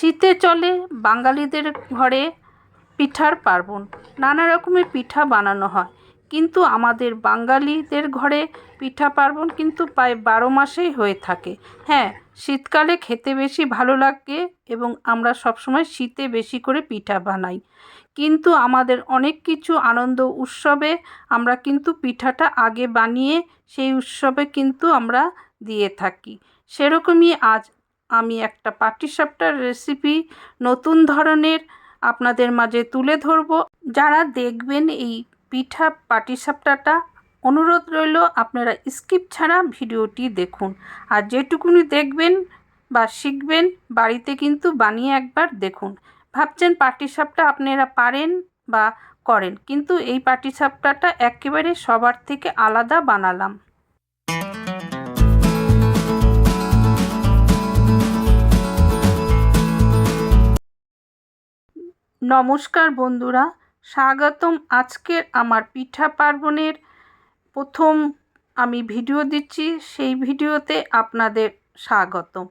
শীতে চলে বাঙালিদের ঘরে পিঠার পার্বণ। নানা রকমের পিঠা বানানো হয়। কিন্তু আমাদের বাঙালিদের ঘরে পিঠা পার্বণ কিন্তু প্রায় বারো মাসেই হয়ে থাকে। হ্যাঁ শীতকালে খেতে বেশি ভালো লাগে এবং আমরা সবসময় শীতে বেশি করে পিঠা বানাই। কিন্তু আমাদের অনেক কিছু আনন্দ উৎসবে আমরা কিন্তু পিঠাটা আগে বানিয়ে সেই উৎসবে কিন্তু আমরা দিয়ে থাকি। সেরকমই আজ আমি একটা পাটিসাপটার রেসিপি নতুন ধরনের আপনাদের মাঝে তুলে ধরবো। যারা দেখবেন এই পিঠা পাটিসাপটাটা, অনুরোধ রইল আপনারা স্কিপ ছাড়া ভিডিওটি দেখুন। আর যেটুকুনি দেখবেন বা শিখবেন, বাড়িতে কিন্তু বানিয়ে একবার দেখুন। ভাবছেন পাটিসাপটা আপনারা পারেন বা করেন, কিন্তু এই পাটিসাপটাটা একেবারে সবার থেকে আলাদা বানালাম। নমস্কার বন্ধুরা, স্বাগতম আজকের আমার পিঠা পার্বণের প্রথম আমি ভিডিও দিচ্ছি, সেই ভিডিওতে আপনাদের স্বাগতম।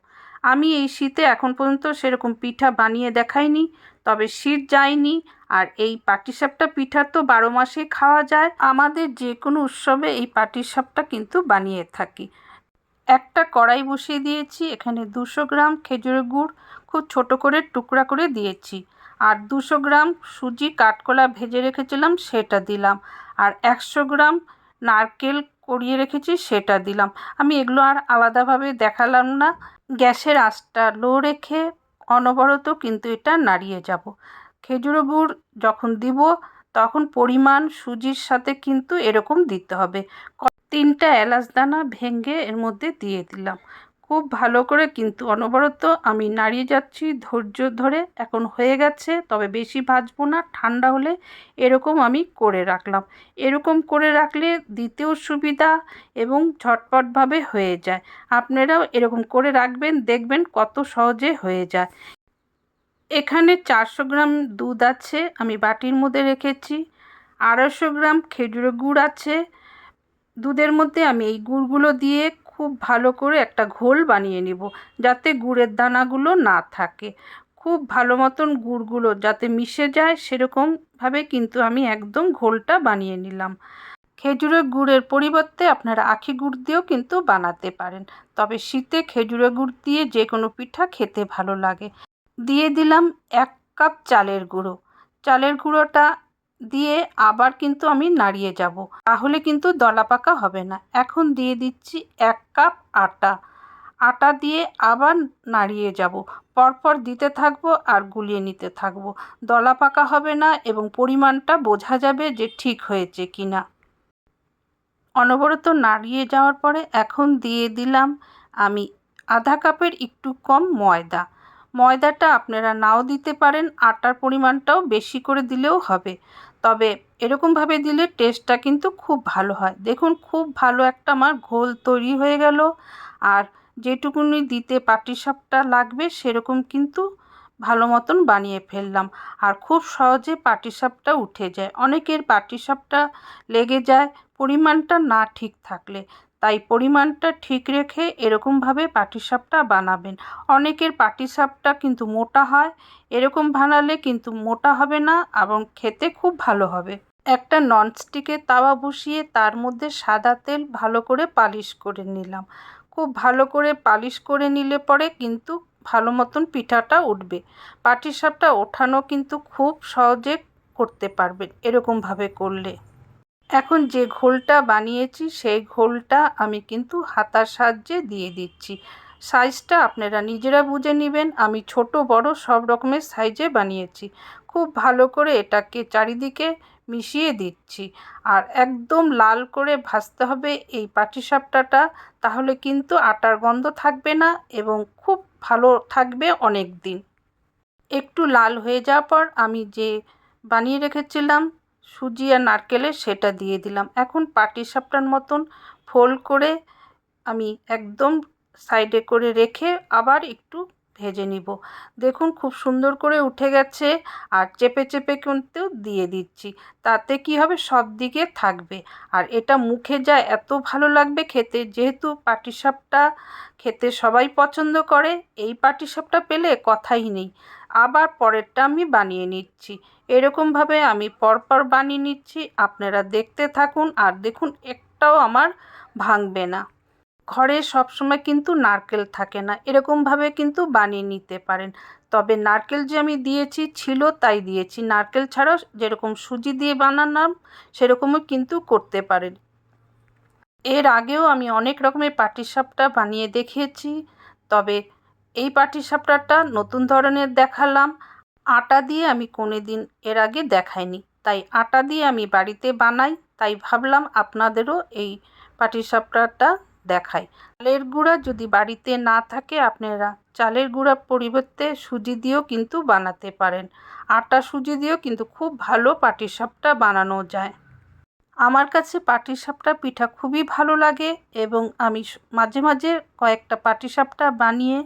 আমি এই শীতে এখন পর্যন্ত সেরকম পিঠা বানিয়ে দেখাইনি, তবে শীত যায়নি আর এই পাটিসাপটা পিঠা তো বারো মাসে খাওয়া যায়। আমাদের যে কোনো উৎসবে এই পাটিসাপটা কিন্তু বানিয়ে থাকি। একটা কড়াই বসিয়ে দিয়েছি, এখানে দুশো গ্রাম খেজুরের গুড়, খুব ছোট করে টুকরা করে দিয়েছি। আর দুশো গ্রাম সুজি কাঠকলা ভেজে রেখেছিলাম, সেটা দিলাম। আর একশো গ্রাম নারকেল করিয়ে রেখেছি, সেটা দিলাম। আমি এগুলো আর আলাদাভাবে দেখালাম না। গ্যাসের আঁচটা লো রেখে অনবরত কিন্তু এটা নাড়িয়ে যাব। খেজুর গুড় যখন দিব, তখন পরিমাণ সুজির সাথে কিন্তু এরকম দিতে হবে। তিনটা এলাচ দানা ভেঙে এর মধ্যে দিয়ে দিলাম। খুব ভালো করে কিন্তু অনবরত আমি নাড়িয়ে যাচ্ছি, ধৈর্য ধরে। এখন হয়ে গেছে, তবে বেশি ভাজবো না, ঠান্ডা হলে এরকম আমি করে রাখলাম। এরকম করে রাখলে দিতেও সুবিধা এবং ঝটপটভাবে হয়ে যায়। আপনারাও এরকম করে রাখবেন, দেখবেন কত সহজে হয়ে যায়। এখানে চারশো গ্রাম দুধ আছে, আমি বাটির মধ্যে রেখেছি। আড়াইশো গ্রাম খেজুর গুড় আছে। দুধের মধ্যে আমি এই গুড়গুলো দিয়ে খুব ভালো করে একটা ঘোল বানিয়ে নিব যাতে গুড়ের দানাগুলো না থাকে। খুব ভালো মতন গুড়গুলো যাতে মিশে যায় সেরকমভাবে কিন্তু আমি একদম ঘোলটা বানিয়ে নিলাম। খেজুরের গুড়ের পরিবর্তে আপনারা আখি গুড় দিয়েও কিন্তু বানাতে পারেন। তবে শীতে খেজুরের গুড় দিয়ে যে কোনো পিঠা খেতে ভালো লাগে। দিয়ে দিলাম এক কাপ চালের গুঁড়ো। চালের গুঁড়োটা দিয়ে আবার কিন্তু আমি নাড়িয়ে যাব। তাহলে কিন্তু দলা পাকা হবে না। এখন দিয়ে দিচ্ছি এক কাপ আটা। আটা দিয়ে আবার নাড়িয়ে যাব। পরপর দিতে থাকব আর গুলিয়ে নিতে থাকব। দলা পাকা হবে না এবং পরিমাণটা বোঝা যাবে যে ঠিক হয়েছে কি না অনবরত নাড়িয়ে যাওয়ার পরে এখন দিয়ে দিলাম আমি আধা কাপের একটু কম ময়দা। ময়দাটা আপনারা নাও দিতে পারেন। আটার পরিমাণটাও বেশি করে দিলেও হবে। তবে এরকমভাবে দিলে টেস্টটা কিন্তু খুব ভালো হয়। দেখুন, খুব ভালো একটা আমার ঘোল তৈরি হয়ে গেল। আর যেটুকুনি দিতে পাটিসাপটা লাগবে, সেরকম কিন্তু ভালো মতন বানিয়ে ফেললাম। আর খুব সহজে পাটিসাপটা উঠে যায়। অনেকের পাটিসাপটা লেগে যায়, পরিমাণটা না ঠিক থাকলে। তাই পরিমাণটা ঠিক রেখে এরকমভাবে পাটিসাপটা বানাবেন। অনেকের পাটিসাপটা কিন্তু মোটা হয়, এরকম বানালে কিন্তু মোটা হবে না এবং খেতে খুব ভালো হবে। একটা ননস্টিকের তাওয়া বসিয়ে তার মধ্যে সাদা তেল ভালো করে পালিশ করে নিলাম। খুব ভালো করে পালিশ করে নিলে পরে কিন্তু ভালো মতন পিঠাটা উঠবে। পাটিসাপটা ওঠানো কিন্তু খুব সহজে করতে পারবেন এরকমভাবে করলে। এখন যে ঘোলটা বানিয়েছি, সেই ঘোলটা আমি কিন্তু হাতার সাহায্যে দিয়ে দিচ্ছি। সাইজটা আপনারা নিজেরা বুঝে নেবেন। আমি ছোট, বড় সব রকমের সাইজে বানিয়েছি। খুব ভালো করে এটাকে চারিদিকে মিশিয়ে দিচ্ছি। আর একদম লাল করে ভাজতে হবে এই পাটিসাপটাটা তাহলে কিন্তু আটার গন্ধ থাকবে না এবং খুব ভালো থাকবে অনেক দিন একটু লাল হয়ে যাওয়ার পর আমি যে বানিয়ে রেখেছিলাম সুজি আর নারকেলের সেটা দিয়ে দিলাম। এখন পাটিসাপটার মতন ফোল্ড করে আমি একদম সাইডে করে রেখে আবার একটু ভেজে নিব। দেখুন খুব সুন্দর করে উঠে গেছে আর চেপে চেপে কিন্তু দিয়ে দিচ্ছি। তাতে কি হবে? সব দিকে থাকবে। আর এটা মুখে যা এত ভালো লাগবে খেতে। যেহেতু পাটিসাপটা খেতে সবাই পছন্দ করে, এই পাটিসাপটা পেলে কথাই নেই। আবার পরেরটা আমি বানিয়ে নিচ্ছি। এরকমভাবে আমি পরপর বানিয়ে নিচ্ছি। আপনারা দেখতে থাকুন আর দেখুন একটাও আমার ভাঙবে না। ঘরে সবসময় কিন্তু নারকেল থাকে না। এরকমভাবে কিন্তু বানিয়ে নিতে পারেন। তবে নারকেল যে আমি দিয়েছি ছিল তাই দিয়েছি। নারকেল ছাড়াও যেরকম সুজি দিয়ে বানালাম, সেরকমও কিন্তু করতে পারেন। এর আগেও আমি অনেক রকমের পাটিসাপটা বানিয়ে দেখিয়েছি। তবে এই পাটিসাপটাটা নতুন ধরনের দেখালাম। আটা দিয়ে আমি দিন এর আগে দেখাইনি। তাই আটা দিয়ে আমি বাড়িতে বানাই, তাই ভাবলাম আপনাদেরও এই পাটিসাপটাটা দেখাই। চালের গুঁড়া যদি বাড়িতে না থাকে, আপনারা চালের গুঁড়ার পরিবর্তে সুজি দিয়েও কিন্তু বানাতে পারেন। আটা সুজি দিয়েও কিন্তু খুব ভালো পাটিসাপটা বানানো যায়। আমার কাছে পাটিসাপটা পিঠা খুবই ভালো লাগে এবং আমি মাঝে মাঝে কয়েকটা পাটিসাপটা বানিয়ে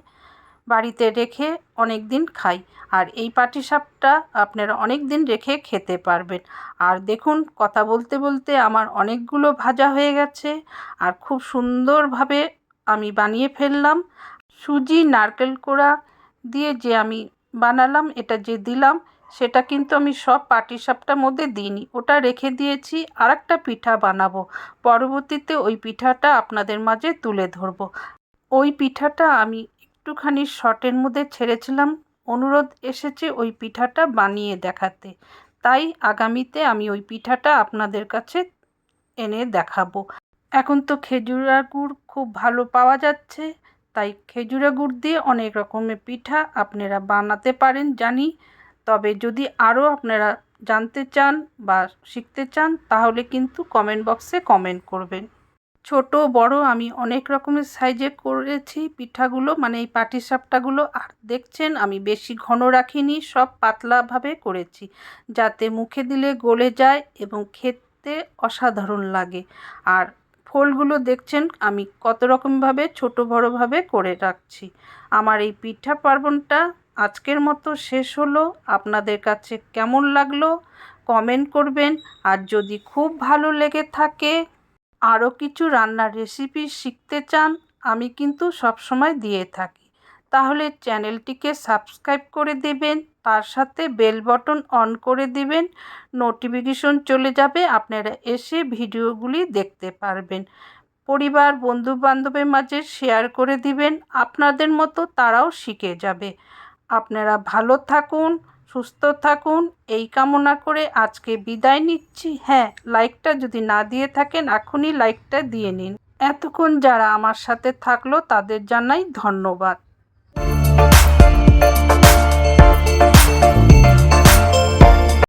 বাড়িতে রেখে অনেক দিন খাই। আর এই পাটিসাপটা আপনারা অনেক দিন রেখে খেতে পারবেন। আর দেখুন, কথা বলতে বলতে আমার অনেকগুলো ভাজা হয়ে গেছে। আর খুব সুন্দরভাবে আমি বানিয়ে ফেললাম। সুজি, নারকেল কোড়া দিয়ে যে আমি বানালাম, এটা যে দিলাম, সেটা কিন্তু আমি সব পাটিসাপটার মধ্যে দিইনি। ওটা রেখে দিয়েছি আর একটা পিঠা বানাবো। পরবর্তীতে ওই পিঠাটা আপনাদের মাঝে তুলে ধরবো। ওই পিঠাটা আমি একটুখানি শর্টের মধ্যে ছেড়েছিলাম। অনুরোধ এসেছে ওই পিঠাটা বানিয়ে দেখাতে। তাই আগামীতে আমি ওই পিঠাটা আপনাদের কাছে এনে দেখাবো। এখন তো খেজুরা গুড় খুব ভালো পাওয়া যাচ্ছে। তাই খেজুরা গুড় দিয়ে অনেক রকমের পিঠা আপনারা বানাতে পারেন জানি। তবে যদি আরও আপনারা জানতে চান বা শিখতে চান, তাহলে কিন্তু কমেন্ট বক্সে কমেন্ট করবেন। ছোট, বড়, আমি অনেক রকমের সাইজে করেছি পিঠাগুলো মানে এই পাটিসাপটাগুলো। আর দেখছেন, আমি বেশি ঘন রাখিনি, সব পাতলাভাবে করেছি। যাতে মুখে দিলে গলে যায় এবং খেতে অসাধারণ লাগে। আর ফোলগুলো দেখছেন, আমি কত রকমভাবে ছোট, বড়োভাবে করে রাখছি। আমার এই পিঠা পার্বণটা আজকের মতো শেষ হলো। আপনাদের কাছে কেমন লাগল? কমেন্ট করবেন। আর যদি খুব ভালো লেগে থাকে আরও কিছু রান্নার রেসিপি শিখতে চান, আমি কিন্তু সবসময় দিয়ে থাকি। তাহলে চ্যানেলটিকে সাবস্ক্রাইব করে দেবেন, তার সাথে বেল বটন অন করে দিবেন, নোটিফিকেশন চলে যাবে, আপনারা এসে ভিডিওগুলি দেখতে পারবেন। পরিবার বন্ধু বান্ধবের মাঝে শেয়ার করে দিবেন, আপনাদের মতো তারাও শিখে যাবে। আপনারা ভালো থাকুন সুস্থ থাকুন, এই কামনা করে আজকে বিদায় নিচ্ছি। হ্যাঁ লাইকটা যদি না দিয়ে থাকেন, এখনই লাইকটা দিয়ে নিন। এতক্ষণ যারা আমার সাথে থাকল, তাদের জানাই ধন্যবাদ।